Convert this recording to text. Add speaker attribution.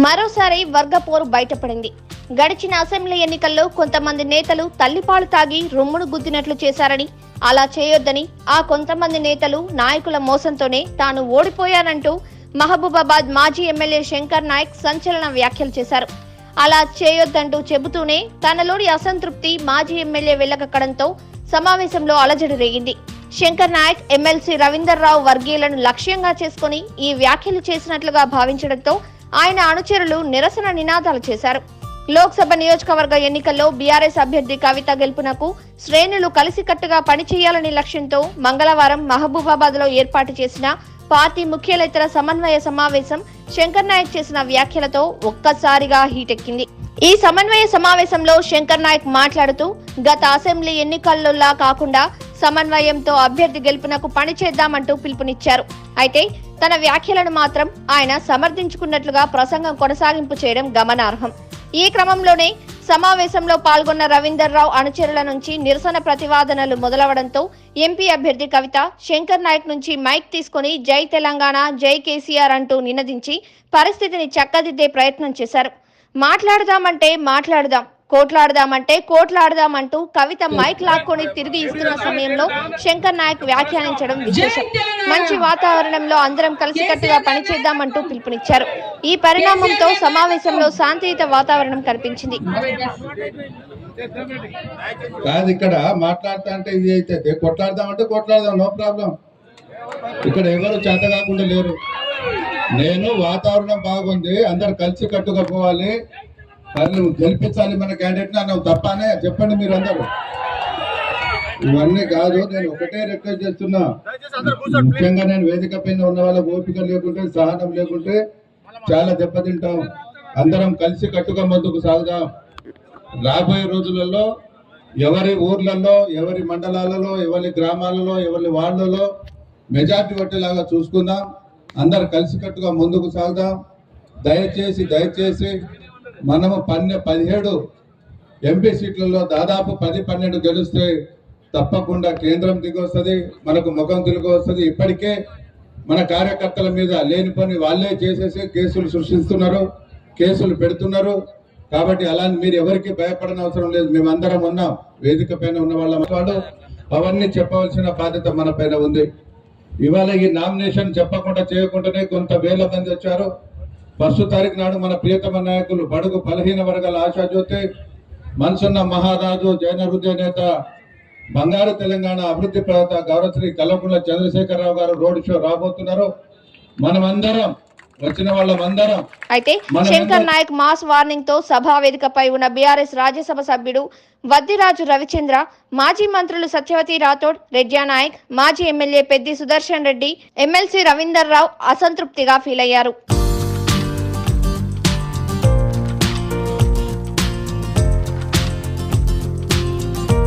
Speaker 1: మరోసారి వర్గ పోరు బయటపడింది. గడిచిన అసెంబ్లీ ఎన్నికల్లో కొంతమంది నేతలు తల్లిపాలు తాగి రొమ్మును గుద్దినట్లు చేశారని అలా చేయొద్దని ఆ కొంతమంది నేతలు నాయకుల మోసంతోనే తాను ఓడిపోయానంటూ మహబూబాబాద్ మాజీ ఎమ్మెల్యే శంకర్ నాయక్ సంచలన వ్యాఖ్యలు చేశారు. అలా చేయొద్దంటూ చెబుతూనే తనలోని అసంతృప్తి మాజీ ఎమ్మెల్యే వెళ్ళకక్కడంతో సమావేశంలో అలజడి రేగింది. శంకర్ నాయక్ ఎమ్మెల్సీ రవీందర్ రావు వర్గీయులను లక్ష్యంగా చేసుకుని ఈ వ్యాఖ్యలు చేసినట్లుగా భావించడంతో ఆయన అనుచరులు నిరసన నినాదాలు చేశారు. లోక్సభ నియోజకవర్గ ఎన్నికల్లో బీఆర్ఎస్ అభ్యర్థి కవిత గెలుపునకు శ్రేణులు కలిసికట్టుగా పనిచేయాలనే లక్ష్యంతో మంగళవారం మహబూబాబాద్లో ఏర్పాటు చేసిన పార్టీ ముఖ్యలేతర సమన్వయ సమావేశం శంకర్ నాయక్ చేసిన వ్యాఖ్యలతో ఒక్కసారిగా హీటెక్కింది. ఈ సమన్వయ సమావేశంలో శంకర్ నాయక్ మాట్లాడుతూ గత అసెంబ్లీ ఎన్నికల్లోలా కాకుండా సమన్వయంతో అభ్యర్థి గెలుపునకు పనిచేద్దామంటూ పిలుపునిచ్చారు. అయితే తన వ్యాఖ్యలను మాత్రం ఆయన సమర్థించుకున్నట్లుగా ప్రసంగం కొనసాగింపు చేయడం గమనార్హం. ఈ క్రమంలోనే సమావేశంలో పాల్గొన్న రవీందర్ రావు అనుచరుల నుంచి నిరసన ప్రతివాదనలు మొదలవడంతో ఎంపీ అభ్యర్థి కవిత శంకర్ నాయక్ నుంచి మైక్ తీసుకొని జై తెలంగాణ జై కేసీఆర్ అంటూ నినదించి పరిస్థితిని చక్కదిద్దే ప్రయత్నం చేశారు. మాట్లాడదామంటే మాట్లాడదాం కోట్లాడదామంటే కోట్లాడదామంటూ కవిత మైక్ లాక్కొని తిరిగి ఇస్తున్న సమయంలో శంకర్ నాయక్ వ్యాఖ్యానించడం విశేషం. మంచి వాతావరణంలో అందరం కలిసికట్టుగా పనిచేద్దామంటూ పిలుపునిచ్చారు. ఈ పరిణామంతో సమావేశంలో శాంతియుత వాతావరణం కనిపించింది.
Speaker 2: కాదు ఇక్కడ మాట్లాడతా అంటే ఇది అయితే కొట్లాడదామంటే కొట్లాడదాం నో ప్రాబ్లం. ఇక్కడ ఎవరు చేత కాకుండా లేరు. నేను వాతావరణం బాగుంది అందరు కలిసి కట్టుగా పోవాలి. వాళ్ళు గెలిపించాలి మన క్యాండిడేట్ అన్నావు తప్పనే చెప్పండి మీరు అందరూ ఇవన్నీ కాదు నేను ఒకటే రిక్వెస్ట్ చేస్తున్నా. ముఖ్యంగా నేను వేదిక పైన ఉన్న వాళ్ళకి ఓపిక లేకుంటే సహనం లేకుంటే చాలా దెబ్బతింటాం. అందరం కలిసి కట్టుగా ముందుకు సాగుదాం. రాబోయే రోజులలో ఎవరి ఊర్లలో ఎవరి మండలాలలో ఎవరి గ్రామాలలో ఎవరి వార్డులలో మెజార్టీ పట్టేలాగా చూసుకుందాం. అందరు కలిసికట్టుగా ముందుకు సాగుదాం. దయచేసి దయచేసి మనము పన్నె పదిహేడు ఎంపీ సీట్లలో దాదాపు పది పన్నెండు గెలిస్తే తప్పకుండా కేంద్రం దిగి వస్తుంది మనకు ముఖం తిరిగి వస్తుంది ఇప్పటికే మన కార్యకర్తల మీద లేని పని వాళ్ళే చేసేసి కేసులు సృష్టిస్తున్నారు కేసులు పెడుతున్నారు. కాబట్టి అలా మీరు ఎవరికి భయపడన అవసరం లేదు. మేమందరం ఉన్నాం. వేదిక పైన ఉన్న వాళ్ళ వాళ్ళు అవన్నీ చెప్పవలసిన బాధ్యత మన పైన ఉంది. ఇవాళ ఈ నామినేషన్ చెప్పకుండా చేయకుండానే కొంత వేల మంది వచ్చారు. ఫస్ట్ తారీఖు నాడు మన ప్రియతమ నాయకులు బడుగు బలహీన వర్గాల ఆశాజ్యోతి మనసున్న మహారాజు జైన హృదయ నేత బంగారు తెలంగాణ అభివృద్ధి ప్రదాత గౌరవశ్రీ కల్వకుంట్ల చంద్రశేఖరరావు గారు రోడ్ షో రాబోతున్నారు. మనమందరం
Speaker 1: అయితే శంకర్ నాయక్ మాస్ వార్నింగ్తో సభా వేదికపై ఉన్న బీఆర్ఎస్ రాజ్యసభ సభ్యుడు వద్దిరాజు రవిచంద్ర మాజీ మంత్రులు సత్యవతి రాథోడ్ రెడ్యా నాయక్ మాజీ ఎమ్మెల్యే పెద్ది సుదర్శన్ రెడ్డి ఎమ్మెల్సీ రవీందర్ రావు అసంతృప్తిగా ఫీల్ అయ్యారు